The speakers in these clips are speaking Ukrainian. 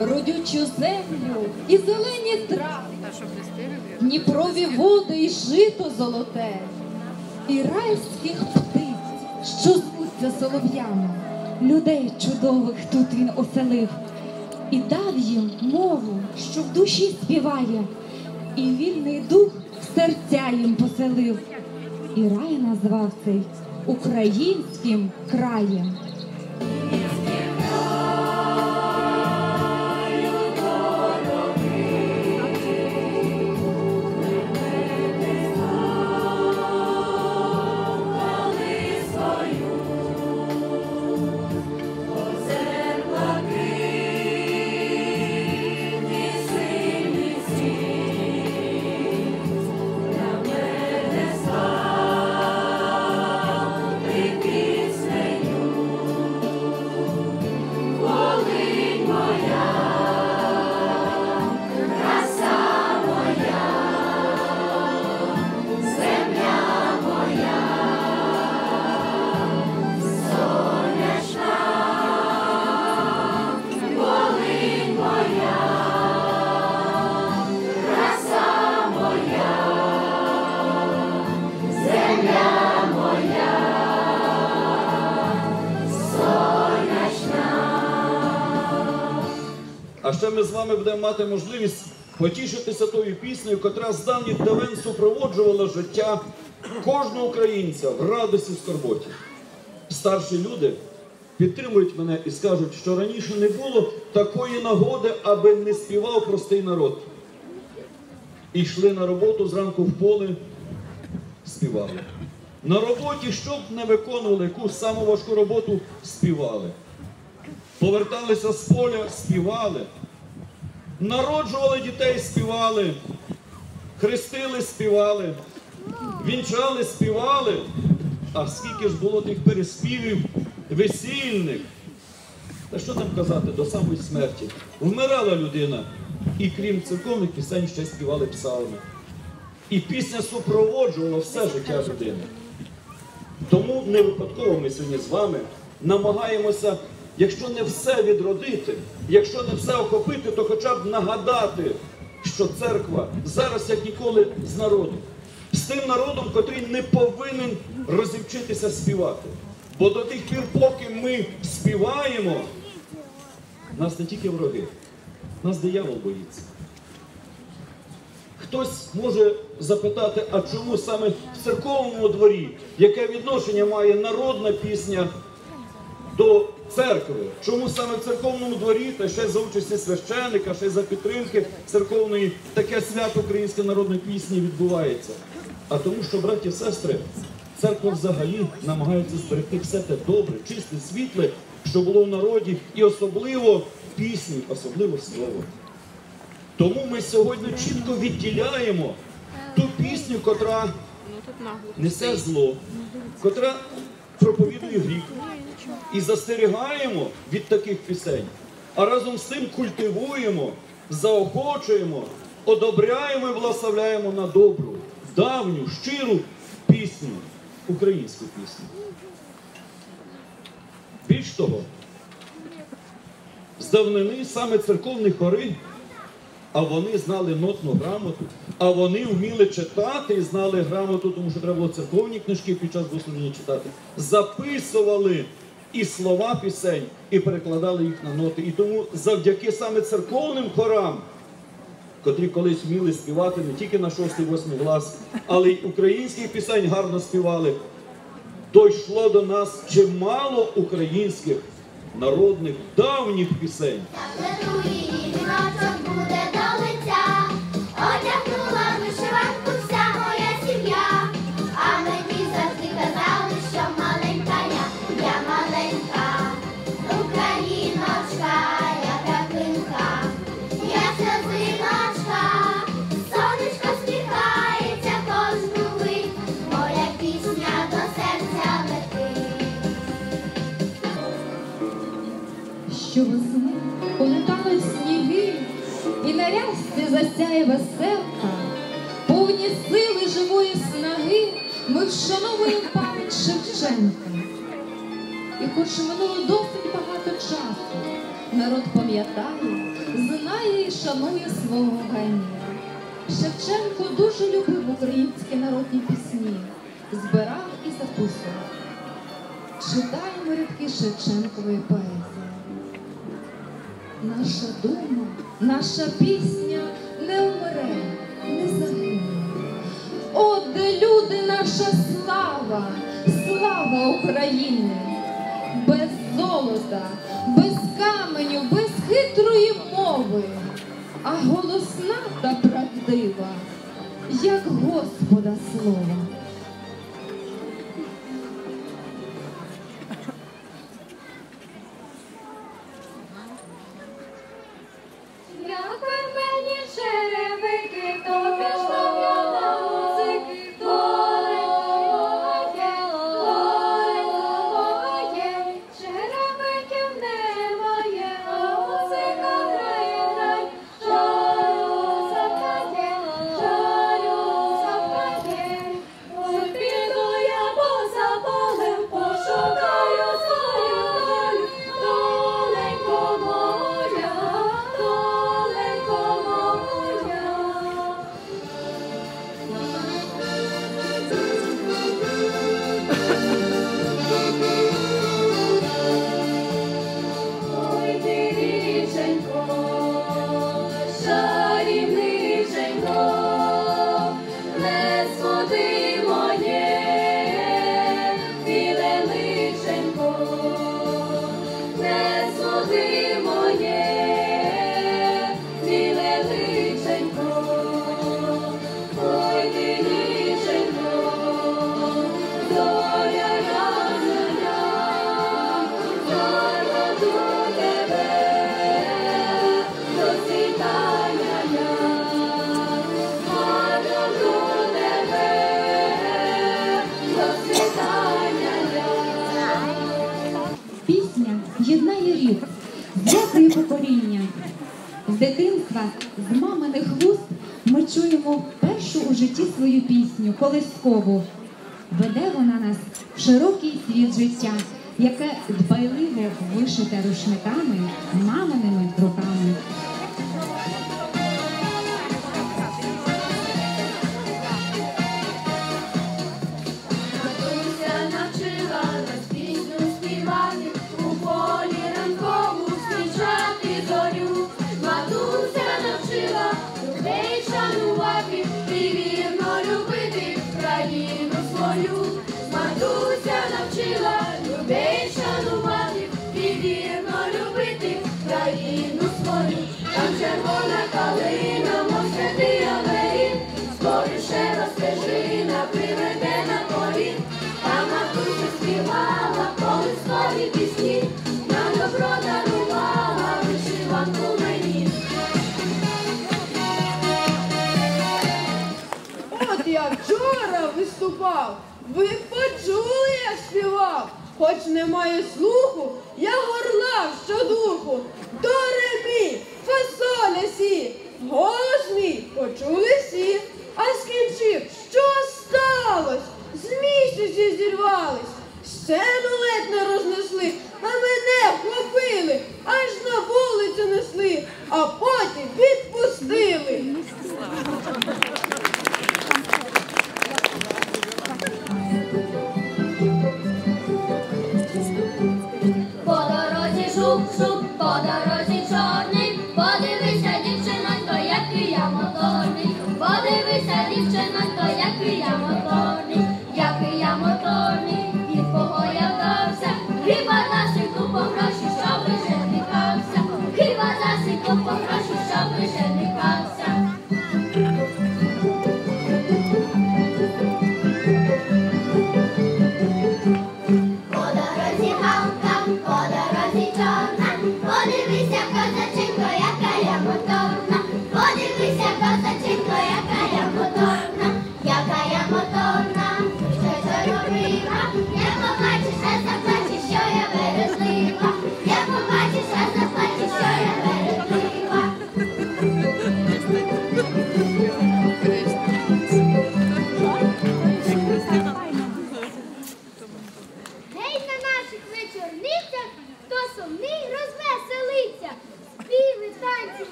родючу землю і зелені трави, Дніпрові води і жито золоте, і райських птиць, що звуться солов'ями, людей чудових тут він оселив, і дав їм мову, що в душі співає, і вільний дух в серця їм поселив. І рай назвав цей українським краєм. А ще ми з вами будемо мати можливість потішитися тою піснею, котра з давніх давен супроводжувала життя кожного українця в радості в скорботі. Старші люди підтримують мене і скажуть, що раніше не було такої нагоди, аби не співав простий народ. І йшли на роботу зранку в поле, співали. На роботі, щоб не виконували яку саму важку роботу, співали. Поверталися з поля, співали. Народжували дітей, співали. Хрестили, співали. Вінчали, співали. А скільки ж було тих переспівів весільних? Та що там казати до самої смерті? Вмирала людина, і крім церковних пісень ще співали псалми. І пісня супроводжувала все життя людини. Тому не випадково ми сьогодні з вами намагаємося, якщо не все відродити, якщо не все охопити, то хоча б нагадати, що церква зараз як ніколи з народом, з тим народом, котрий не повинен розівчитися співати. Бо до тих пір, поки ми співаємо, нас не тільки вороги, нас диявол боїться. Хтось може запитати, а чому саме в церковному дворі, яке відношення має народна пісня до церкви? Чому саме в церковному дворі, та ще за участі священника, ще за підтримки церковної, таке свято української народної пісні відбувається? А тому, що, браті і сестри, церква взагалі намагається зберегти все те добре, чисте, світле, що було в народі, і особливо пісні, особливо слово. Тому ми сьогодні чітко відділяємо ту пісню, котра несе зло, котра проповідує гріх. І застерігаємо від таких пісень. А разом з тим культивуємо, заохочуємо, одобряємо і благословляємо на добру, давню, щиру пісню, українську пісню. Більш того, з давнини саме церковні хори а вони знали нотну грамоту, а вони вміли читати і знали грамоту, тому що треба було церковні книжки під час богослужіння читати. Записували і слова пісень, і перекладали їх на ноти. І тому завдяки саме церковним хорам, котрі колись вміли співати не тільки на шостий, восьмий клас, але й українських пісень гарно співали, дійшло до нас чимало українських народних давніх пісень. Летує що весни полетають сніги, і на рясці засяє веселка, повні сили живої снаги, ми вшановуємо пам'ять Шевченка. І хоч минуло досить багато часу, народ пам'ятає, знає і шанує свого генія. Шевченко дуже любив українські народні пісні, збирав і записував. Читаємо рядки Шевченкової поезії наша дума, наша пісня не вмре, не загине. О, де люди, наша слава, слава України, без золота, без каменю, без хитрої мови, а голосна та правдива, як Господа слова. вас з маминих вуст ми чуємо першу у житті свою пісню колискову. Веде вона нас в широкий світ життя, яке дбайливо вишите рушниками, маминими руками. хоч немає слуху, я горлав щодуху. До ремі, фасоля сі, голос почули всі, а скінчив, що сталось, з місяці зірвались, щену ледь не рознесли, а мене вхопили, аж на вулицю несли, а потім відпустили.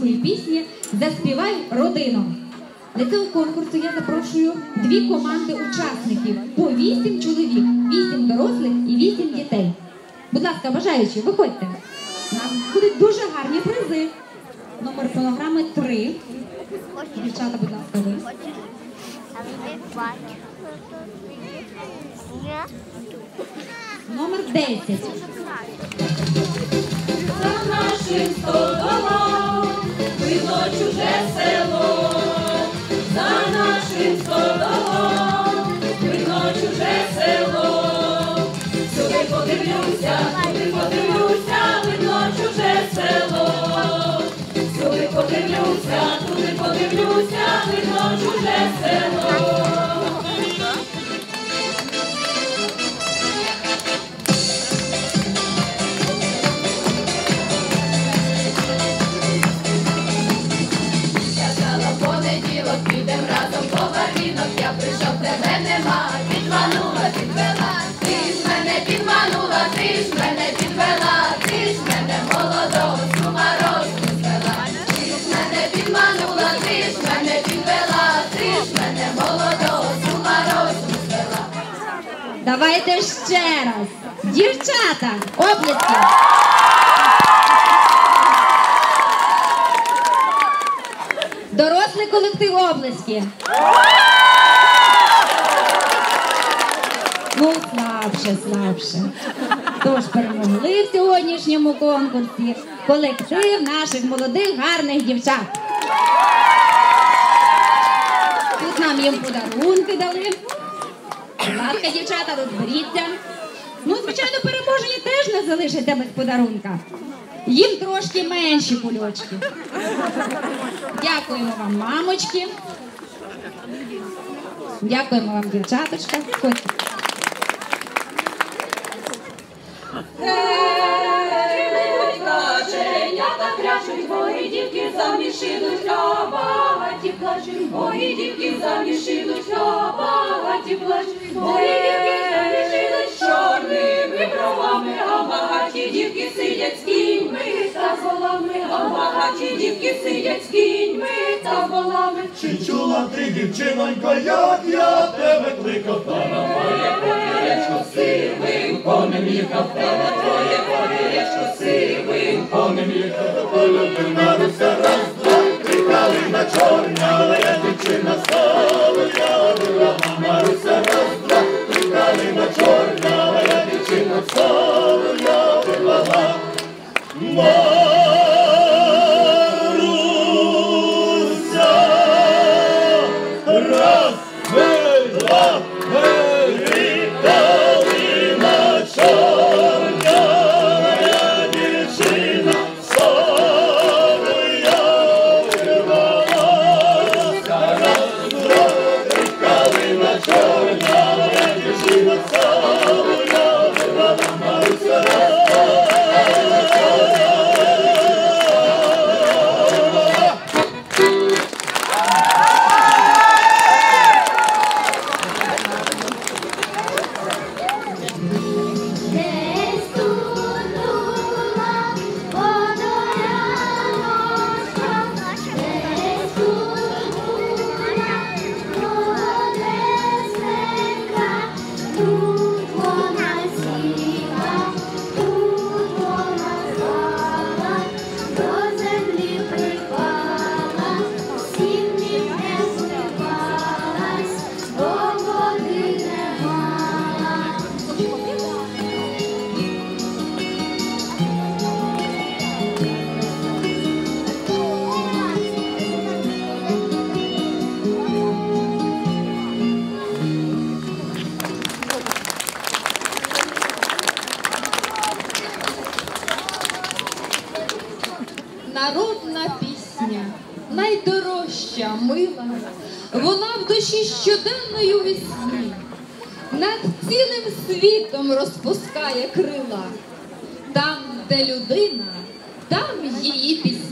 Української пісні Заспівай родину. Для цього конкурсу я запрошую дві команди учасників по вісім чоловік, вісім дорослих і вісім дітей. Будь ласка, бажаючі, виходьте. У нас будуть дуже гарні призи. Номер фонограми 3. Дівчата, будь ласка, ви. Номер 10. За нашим підем разом по варінок, я прийшов, тебе нема, Давайте ще раз. Дівчата, облески. Дорослий колектив облески. Ну, слабше, слабше. Тож перемогли в сьогоднішньому конкурсі колектив наших молодих гарних дівчат. Тут нам їм подарунки дали. Ласка, дівчата, розберіться. Ну, звичайно, переможені теж не залишаться без подарунка. Їм трошки менші кульочки. Дякуємо вам, мамочки. Дякуємо вам, дівчаточка. Ходьте. Плачуть, мої дівки заміж ідуть, а багаті плачуть, мої дівки ідуть, чорними бровами, а багаті дівки сидять з кіньми. Та з волами, а багаті дівки сидять з кіньми. Та з волами. Чи чула ти, дівчинонько, як я тебе кликав, та на моє повірячко сивим конем їхав, та на твоє повірячко сивим конем їхав, полюбив Маруся раз, два, три калина чорня, але я дівчина стала, три чорна, моя дівчина стала, я була Народна пісня, найдорожча, мила, вона в душі щоденною весні, над цілим світом розпускає крила. Там, де людина, там її пісні.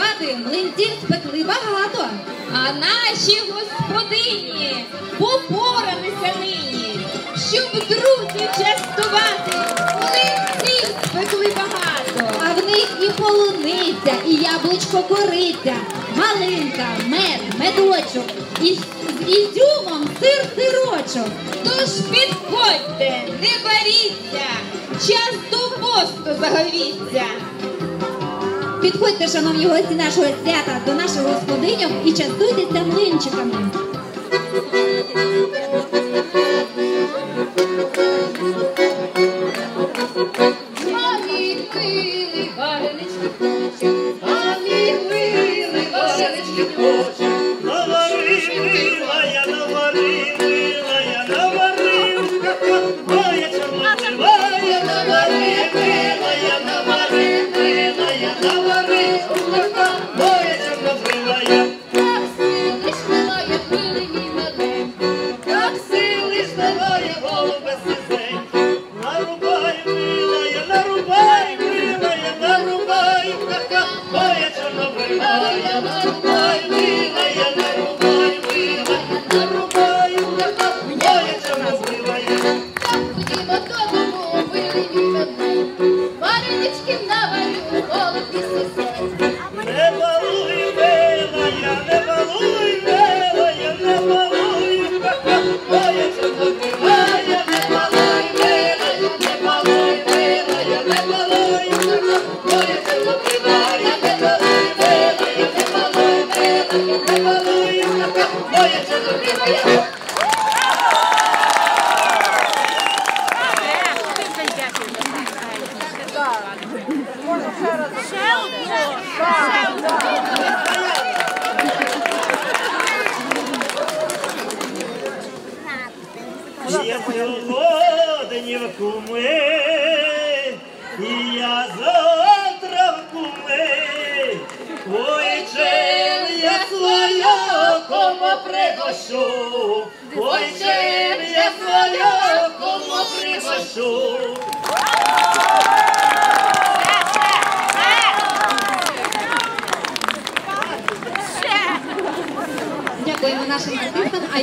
Баби млинців спекли багато, а наші господині попоралися нині, щоб друзі частувати. Млинців спекли багато, а в них і полуниця, і яблучко кориця, малинка, мед, медочок, і з ізюмом сир сирочок. Тож підходьте, не боріться, часто посту загоріться. Підходьте, шановні гості нашого свята, до наших господиньок і частуйтеся млинчиками. Thank you.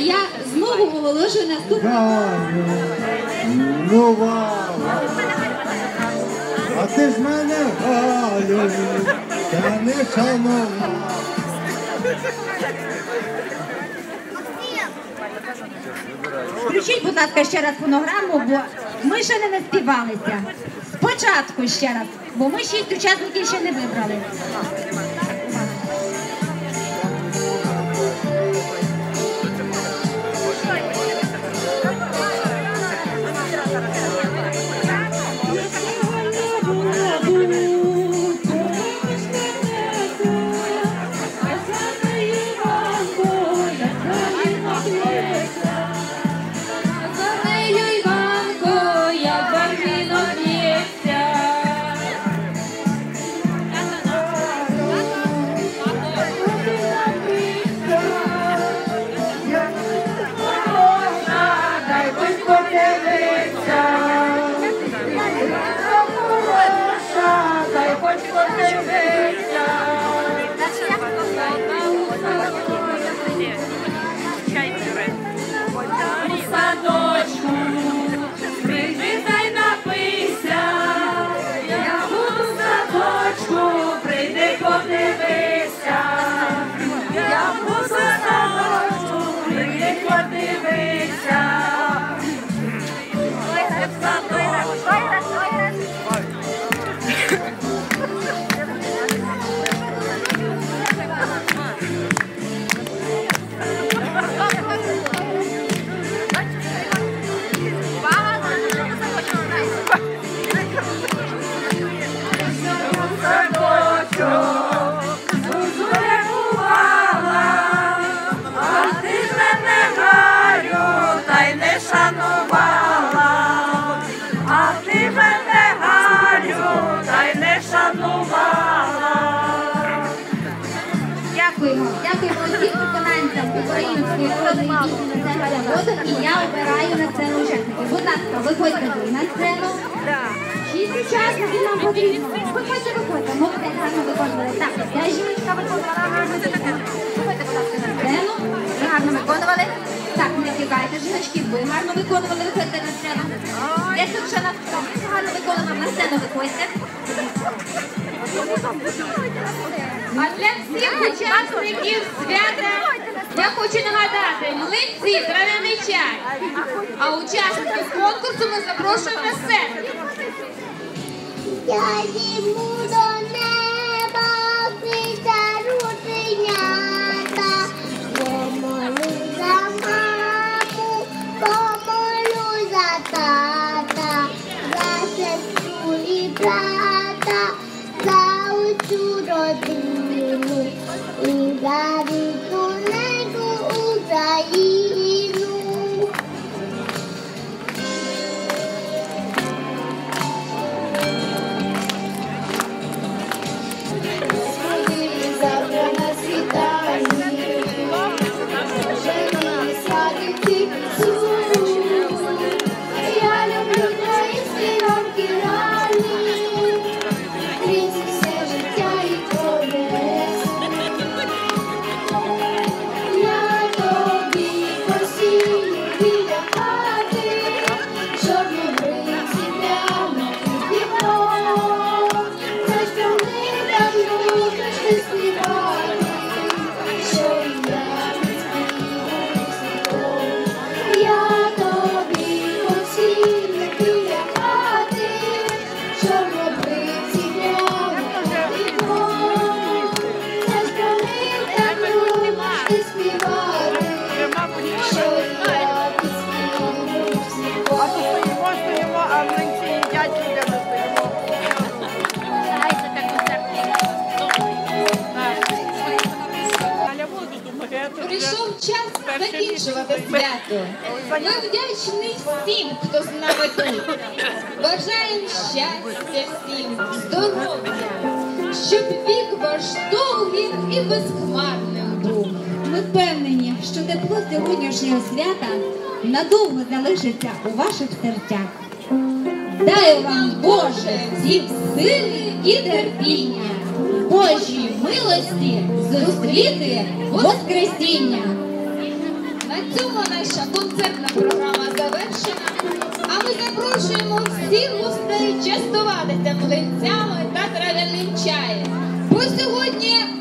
я знову оголошую наступну. Ну вау! А ти ж мене галю, та не шанова. Включіть, будь ласка, ще раз фонограму, бо ми ще не наспівалися. Спочатку ще раз, бо ми шість учасників ще не вибрали. На сцену ласка, виходьте ви на сцену. Шість учасників нам потрібно. Виходьте, виходьте. Молодець, гарно виконували. Так, ця жіночка виконувала. Виходьте, будь ласка, на сцену. Гарно виконували. Так, не тікайте, жіночки, ви гарно виконували, виходьте на сцену. Я тут ще на гарно виконував на сцену, виходьте. А для всіх учасників свята я хочу нагадати, млинці, трав'яний чай. А учасників конкурсу ми запрошуємо на сцену. Я йду до неба, птиця рученята, помолю за маму, помолю за тата, за сестру і брата, Ми вдячні всім, хто з нами тут. Бажаємо щастя всім, здоров'я, щоб вік ваш довгим і безхмарним був. Ми впевнені, що тепло сьогоднішнього свята надовго залишиться у ваших серцях. Дай вам, Боже, всім сили і терпіння, Божій милості зустріти Воскресіння. На цьому наша концертна програма завершена. А ми запрошуємо всіх гостей частувати млинцями та трав'яним чаєм. Бо сьогодні.